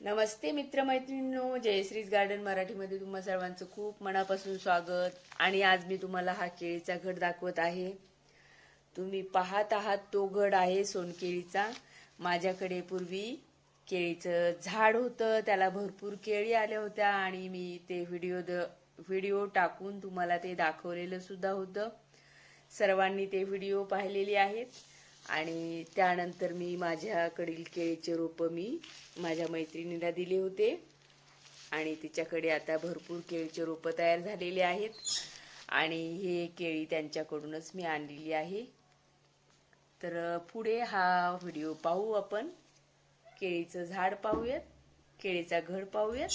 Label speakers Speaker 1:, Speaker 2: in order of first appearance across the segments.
Speaker 1: नमस्ते मित्रमैत्रिणींनो जयश्रीज garden मराठीमध्ये तुम्हा सर्वांचं खूप मनापासून स्वागत. आणि आज मी तुम्हाला हा केळीचा घड दाखवत आहे. तुम्ही पाहत आहात तो घड आहे सोनकेळीचा. माझ्याकडे पूर्वी केळीचं झाड होतं त्याला भरपूर केळी आल्या होत्या आणि मी ते व्हिडिओ द व्हिडिओ टाकून तुम्हाला ते दाखवलेलं सुद्धा होतं. सर्वांनी ते व्हिडिओ पाहिलेले आहेत. आणि त्यानंतर मी माझ्याकडील केळीचे रोपं मी माझ्या मैत्रिणीला दिले होते. आणि तिच्याकडे आता भरपूर केळीचे रोपं तयार झालेले आहेत. आणि हे केळी त्यांच्याकडूनच मी आणलेली आहे. तर पुढे हा व्हिडिओ पाहू आपण. केळीचं झाड पाहूयात. केळीचा घड पाहूयात.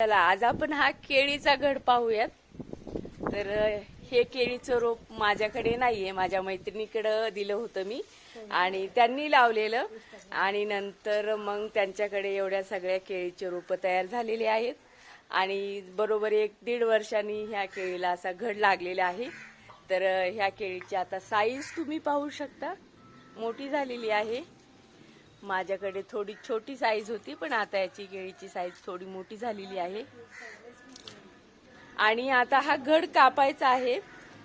Speaker 1: चला आज आपण हा केळीचा घड पाहूयात. तर हे केळीचं रोप माझ्याकडे नाहीये. माझ्या मैत्रिणीकडं दिलं होतं मी आणि त्यांनी लावलेलं. आणि नंतर मग त्यांच्याकडे एवढ्या सगळ्या केळीचे रोपं तयार झालेले आहेत. आणि बरोबर एक दीड वर्षांनी ह्या केळीला असा घड लागलेला आहे. तर ह्या केळीची आता साईज तुम्ही पाहू शकता. मोठी झालेली आहे. माझ्याकडे थोडी छोटी साईज होती पण आता याची केळीची साईज थोडी मोठी झालेली आहे. आणि आता हा घड कापायचा आहे.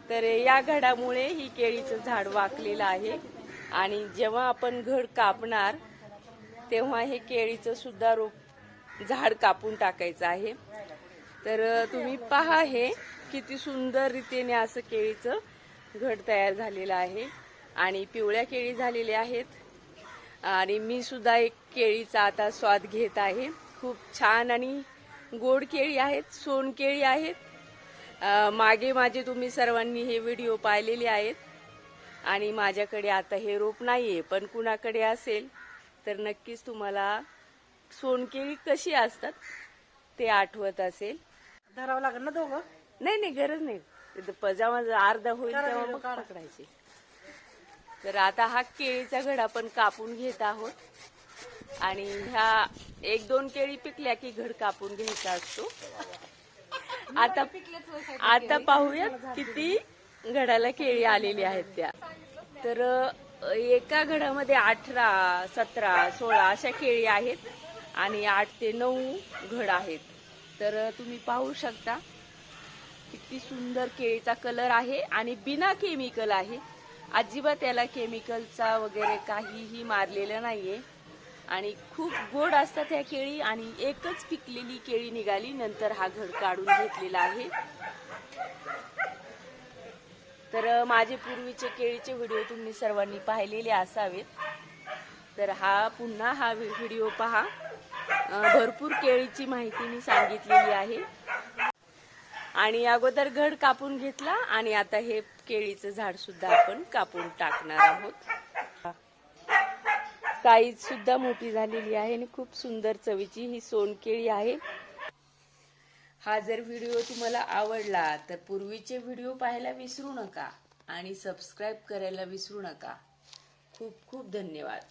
Speaker 1: तर या घडामुळे ही केळीचं झाड वाकलेलं आहे. आणि जेव्हा आपण घड कापणार तेव्हा हे केळीचं सुद्धा रोप झाड कापून टाकायचं आहे. तर तुम्ही पहा हे किती सुंदर रीतीने असं केळीचं घड तयार झालेलं आहे. आणि पिवळ्या केळी झालेल्या आहेत. आणि मी सुद्धा एक केळीचा आता स्वाद घेत आहे. खूप छान आणि गोड केळी आहेत सोन केळी आहेत. मागे माझे तुम्ही सर्वांनी हे व्हिडिओ पाहिलेले आहेत. आणि माझ्याकडे आता हे रोप नाहीये पण कुणाकडे असेल तर नक्कीच तुम्हाला सोनकेळी कशी असतात ते आठवत असेल.
Speaker 2: धरावं लागेल ना दोघं?
Speaker 1: नाही नाही गरज नाही. पजामा अर्धा होईल तेव्हा मग. पकडायचे. तर आता हा केळीचा घड आपण कापून घेत आहोत. आणि ह्या एक दोन केळी पिकल्या की घड कापून घ्यायचा असतो. आता आता पाहूया किती घडाला केळी आलेली आहेत त्या. तर एका घडामध्ये अठरा सतरा सोळा अशा केळी आहेत आणि आठ ते नऊ घड आहेत. तर तुम्ही पाहू शकता किती सुंदर केळीचा कलर आहे आणि बिना केमिकल आहे. अजिबात त्याला केमिकलचा वगैरे काहीही मारलेलं नाहीये. आणि खूप गोड असतात ह्या केळी आणि एकच पिकलेली केळी निघाली नंतर हा घड काढून घेतलेला आहे. तर माझे पूर्वीचे केळीचे व्हिडिओ तुम्ही सर्वांनी पाहिलेले असावेत. तर हा पुन्हा हा व्हिडिओ पहा. भरपूर केळीची माहिती मी सांगितलेली आहे. आणि अगोदर घड कापून घेतला आणि आता हे केळीचं झाड सुद्धा आपण कापून टाकणार आहोत. साईज सुद्धा मोठी झालेली आहे आणि खूप सुंदर चवीची ही सोनकेळी आहे. हा जर व्हिडिओ तुम्हाला आवडला तर पूर्वीचे व्हिडिओ पाहायला विसरू नका आणि सबस्क्राईब करायला विसरू नका. खूप खूप धन्यवाद.